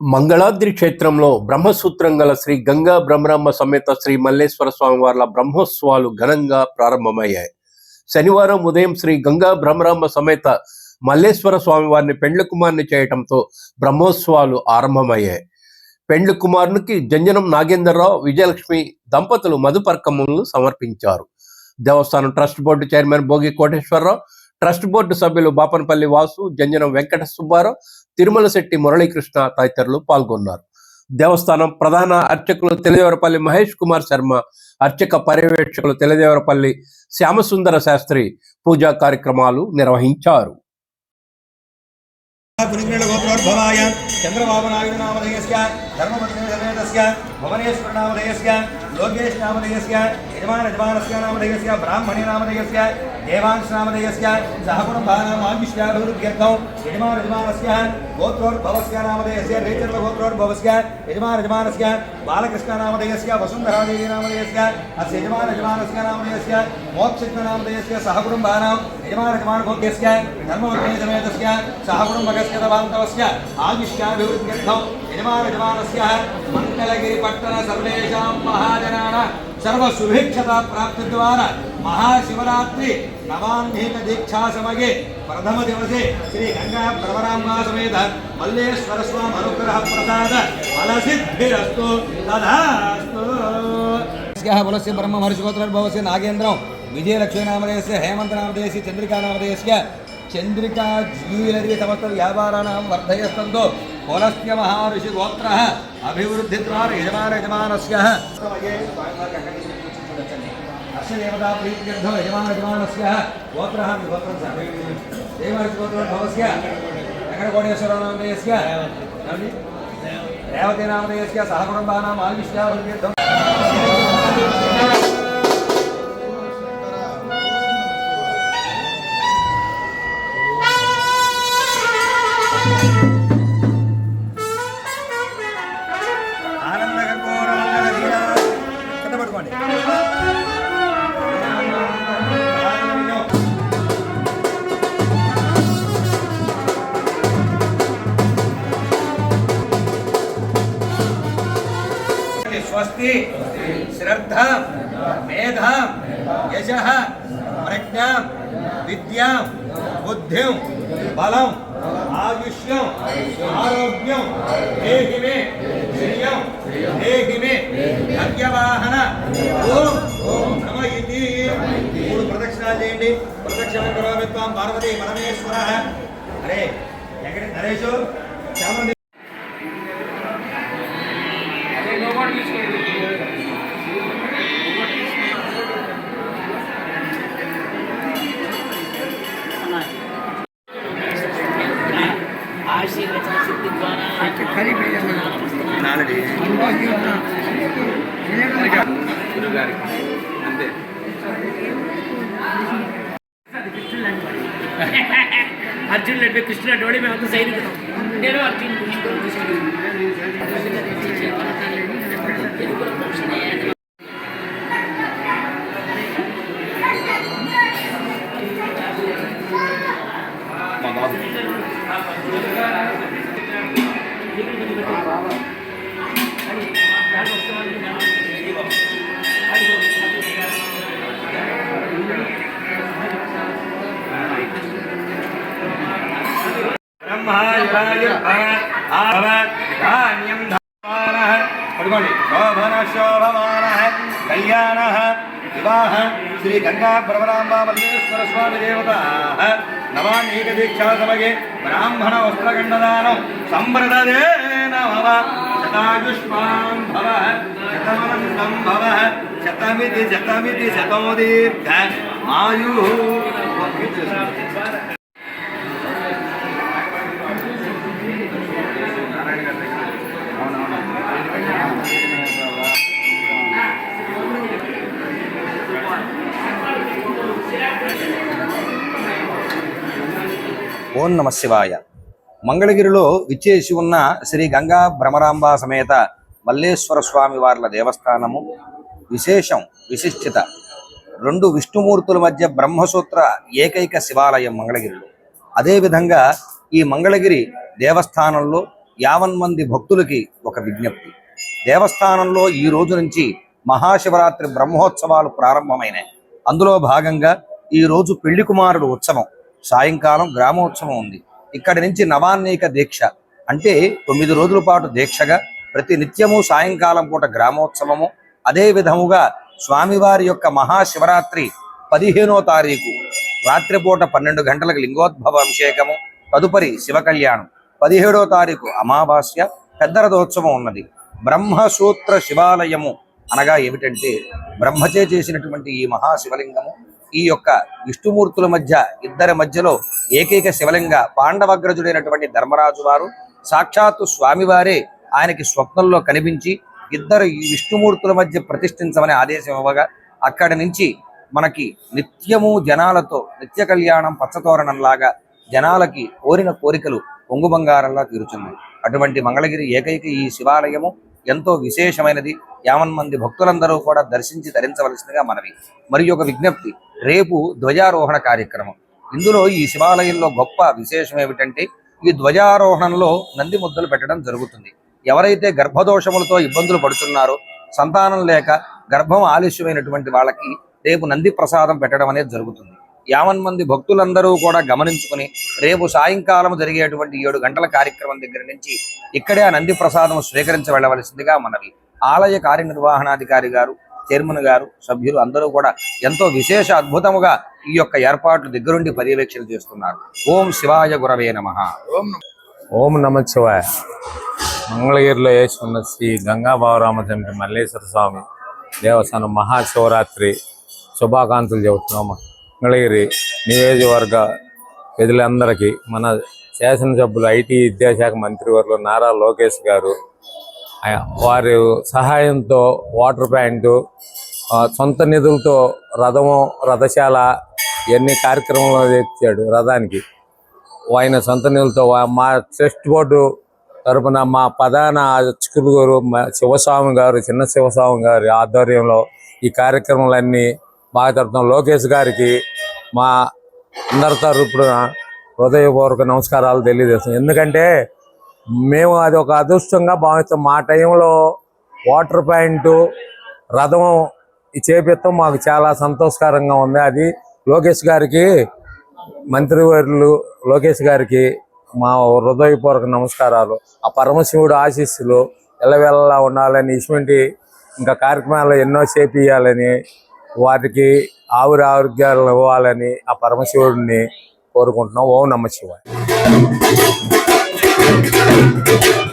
మంగళాద్రి క్షేత్రంలో బ్రహ్మసూత్రం గల శ్రీ గంగా బ్రహ్మరాంబ సమేత శ్రీ మల్లేశ్వర స్వామి వార్ల బ్రహ్మోత్సవాలు ఘనంగా ప్రారంభమయ్యాయి. శనివారం ఉదయం శ్రీ గంగా బ్రహ్మరాంబ సమేత మల్లేశ్వర స్వామి వారిని పెండ్లి కుమార్ని చేయటంతో బ్రహ్మోత్సవాలు ఆరంభమయ్యాయి. పెండ్లి కుమారునికి జంజనం నాగేంద్రరావు విజయలక్ష్మి దంపతులు మధుపర్కములను సమర్పించారు. దేవస్థానం trust board chairman Bhogi Koteswararao trust board సభ్యులు బాపనపల్లి వాసు జంజనం వెంకట సుబ్బారావు తిరుమల శెట్టి మురళీకృష్ణ తదితరులు పాల్గొన్నారు. దేవస్థానం ప్రధాన అర్చకులు తెలిదేవరపల్లి మహేష్ కుమార్ శర్మ అర్చక పర్యవేక్షకులు తెలిదేవరపల్లి శ్యామసుందర శాస్త్రి పూజా కార్యక్రమాలు నిర్వహించారు. చంద్రబాబు నాయుడు నామధేయస్య एतस्य भुवनेश्वरनामधेयस्य लोकेशनामधेयस्य यजमानयजमानस्य नामधेयस्य ब्राह्मणीनामधेयस्य देवांशनामधेयस्य सहकुटुम्बानामायुष्याभिवृद्ध्यर्थौ यजमानयजमानस्य गोत्रोद्भवस्य नामधेयस्य रेचर्वगोत्रोद्भवस्य यजमानयजमानस्य बालकृष्णनामधेयस्य वसुन्धरादेवीनामधेयस्य अस्य यजमानयजमानस्य नामधेयस्य నామధేయస్య సహకుటుంబానాం యజమాన మంగళగిరిపట్టణ సర్వేషాం మహాజనాన సర్వశుభిక్షత ప్రాప్తి ద్వారా మహాశివరాత్రి నవాన్నేక దీక్షా సమగే ప్రథమ దివసే శ్రీ గంగా ప్రవరాంబా సమేత మల్లేశ్వర స్వామి అనుగ్రహ ప్రసాద ఫలసిద్ధిరస్తు తదాస్తు బలస్య బ్రహ్మ మహర్షిగోత్రోద్భవస్య నాగేంద్రం విజయలక్ష్మీనామధేయస్య హేమంతనామధేయస్య చంద్రికానామధేయస్య చంద్రికా జ్యూయలరీ సమస్త వ్యాపారాణం వర్ధయస్తంతో కులస్య మహారుషి గోత్ర అభివృద్ధి ద్వారా యజమాన యజమానస్య హర్షదేవతా ప్రీత్యర్థం యజమాన యజమానస్య గోత్ర మీ గోత్రం సార్ దేవర్షి స్వస్తి శ్రద్ధ మేధ యశ ప్రజ్ఞ విద్య బుద్ధి బలం ఆయుష్యం ఆరోగ్యం దేహిమే శ్రియం దేహిమే అవ్యవాహన ఓం ఓం నమ ఇది మూడు ప్రదక్షిణాలు చేయండి. ప్రదక్షిణ కరోమిత్వం పార్వతీ పరమేశ్వర. అరే ఎక్కడ నరేషు చామంది ఆశీర్వచన సిద్ధి ద్వారా నాలుగు అర్జున్ అంటే కృష్ణుడు అంటే వాడు మేమంతా సైనికులం. నేను అర్జున్ పడుకోండి శోభన శోభమాన కళ్యాణ వివాహ శ్రీ గంగా పరమరాంబ మల్లేశ్వర స్వామి దేవత నవాన్నేక దీక్షా సమగే బ్రాహ్మణ వస్త్రగండదానం సంప్రదదే నవ శతాయుష్మాం భవ శతమనంతం భవ శతమితి శతమితి శతో దీర్ఘ ఆయు ఓం నమ శివాయ. మంగళగిరిలో విచ్చేసి ఉన్న శ్రీ గంగా భ్రమరాంబ సమేత మల్లేశ్వర స్వామి వార్ల దేవస్థానము విశేషం విశిష్టత రెండు విష్ణుమూర్తుల మధ్య బ్రహ్మసూత్ర ఏకైక శివాలయం మంగళగిరిలో. అదేవిధంగా ఈ మంగళగిరి దేవస్థానంలో యావన్ మంది భక్తులకి ఒక విజ్ఞప్తి. దేవస్థానంలో ఈ రోజు నుంచి మహాశివరాత్రి బ్రహ్మోత్సవాలు ప్రారంభమైనాయి. అందులో భాగంగా ఈ రోజు పెళ్ళి కుమారుడు ఉత్సవం. సాయంకాలం గ్రామోత్సవం ఉంది. ఇక్కడి నుంచి నవాన్నేక దీక్ష. అంటే తొమ్మిది రోజుల పాటు దీక్షగా ప్రతి నిత్యము సాయంకాలం పూట గ్రామోత్సవము. అదే విధముగా స్వామివారి యొక్క మహాశివరాత్రి పదిహేనో తారీఖు రాత్రిపూట పన్నెండు గంటలకు లింగోద్భవ అభిషేకము తదుపరి శివ కళ్యాణం పదిహేడో తారీఖు అమావాస్య పెద్దరథోత్సవం ఉన్నది. బ్రహ్మసూత్ర శివాలయము అనగా ఏమిటంటే బ్రహ్మచే చేసినటువంటి ఈ మహాశివలింగము. ఈ యొక్క విష్ణుమూర్తుల మధ్య ఇద్దరి మధ్యలో ఏకైక శివలింగ పాండవగ్రజుడైనటువంటి ధర్మరాజు వారు. సాక్షాత్తు స్వామివారే ఆయనకి స్వప్నంలో కనిపించి ఇద్దరు ఈ విష్ణుమూర్తుల మధ్య ప్రతిష్ఠించమని ఆదేశం ఇవ్వగా అక్కడి నుంచి మనకి నిత్యము జనాలతో నిత్య కళ్యాణం పచ్చతోరణంలాగా జనాలకి కోరిన కోరికలు పొంగు బంగారంలా తీరుచున్నాయి. అటువంటి మంగళగిరి ఏకైక ఈ శివాలయము ఎంతో విశేషమైనది. యావన్ మంది భక్తులందరూ కూడా దర్శించి ధరించవలసిందిగా మనవి. మరి ఒక విజ్ఞప్తి రేపు ధ్వజారోహణ కార్యక్రమం. ఇందులో ఈ శివాలయంలో గొప్ప విశేషం ఏమిటంటే ఈ ధ్వజారోహణంలో నంది ముద్దలు పెట్టడం జరుగుతుంది. ఎవరైతే గర్భదోషములతో ఇబ్బందులు పడుతున్నారో సంతానం లేక గర్భం ఆలస్యమైనటువంటి వాళ్ళకి రేపు నంది ప్రసాదం పెట్టడం అనేది జరుగుతుంది. యావన్ మంది భక్తులందరూ కూడా గమనించుకుని రేపు సాయంకాలం జరిగేటువంటి ఏడు గంటల కార్యక్రమం దగ్గర నుంచి ఇక్కడే ఆ నంది ప్రసాదం స్వీకరించి వెళ్ళవలసిందిగా మనవి. ఆలయ కార్యనిర్వహణాధికారి గారు చైర్మన్ గారు సభ్యులు అందరూ కూడా ఎంతో విశేష అద్భుతముగా ఈ యొక్క ఏర్పాట్లు దగ్గరుండి పర్యవేక్షణ చేస్తున్నారు. ఓం శివాయ గురవే నమ. ఓం నమ శివాయ. మంగళగిరిలో వేసి ఉన్న శ్రీ గంగా బావరామచంద్ర మల్లేశ్వర స్వామి దేవస్థానం మహాశివరాత్రి శుభాకాంక్షలు చెబుతున్నాం మంగళగిరి నియోజకవర్గ ప్రజలందరికీ మన శాసనసభ్యులు ఐటీ విద్యాశాఖ మంత్రివర్యులు నారా లోకేష్ గారు వారి సహాయంతో వాటర్ ప్యాంటు సొంత నిధులతో రథము రథశాల ఇవన్నీ కార్యక్రమంలో తెచ్చాడు రథానికి. ఆయన సొంత నిధులతో మా ట్రస్ట్ బోర్డు తరపున మా ప్రధాన అర్చకులు గారు మా శివస్వామి గారు చిన్న శివస్వామి గారి ఆధ్వర్యంలో ఈ కార్యక్రమాలన్నీ మా జరుపుతాం లోకేష్ గారికి మా అందరి తరపున హృదయపూర్వక నమస్కారాలు తెలియజేస్తాం ఎందుకంటే మేము అది ఒక అదృష్టంగా భావిస్తాం. మా టైంలో వాటర్ పాయింట్ రథం చేపిస్తాం మాకు చాలా సంతోషకరంగా ఉంది. అది లోకేష్ గారికి మంత్రివర్యులు లోకేష్ గారికి మా హృదయపూర్వక నమస్కారాలు. ఆ పరమశివుడు ఆశీస్సులు ఎల్లవెల్లా ఉండాలని ఇటువంటి ఇంకా కార్యక్రమాలు ఎన్నో చేపియాలని వాటికి ఆవిరి ఆరోగ్యాలు ఇవ్వాలని ఆ పరమశివుడిని కోరుకుంటున్నాం. ఓం నమ శివాయ Yeah.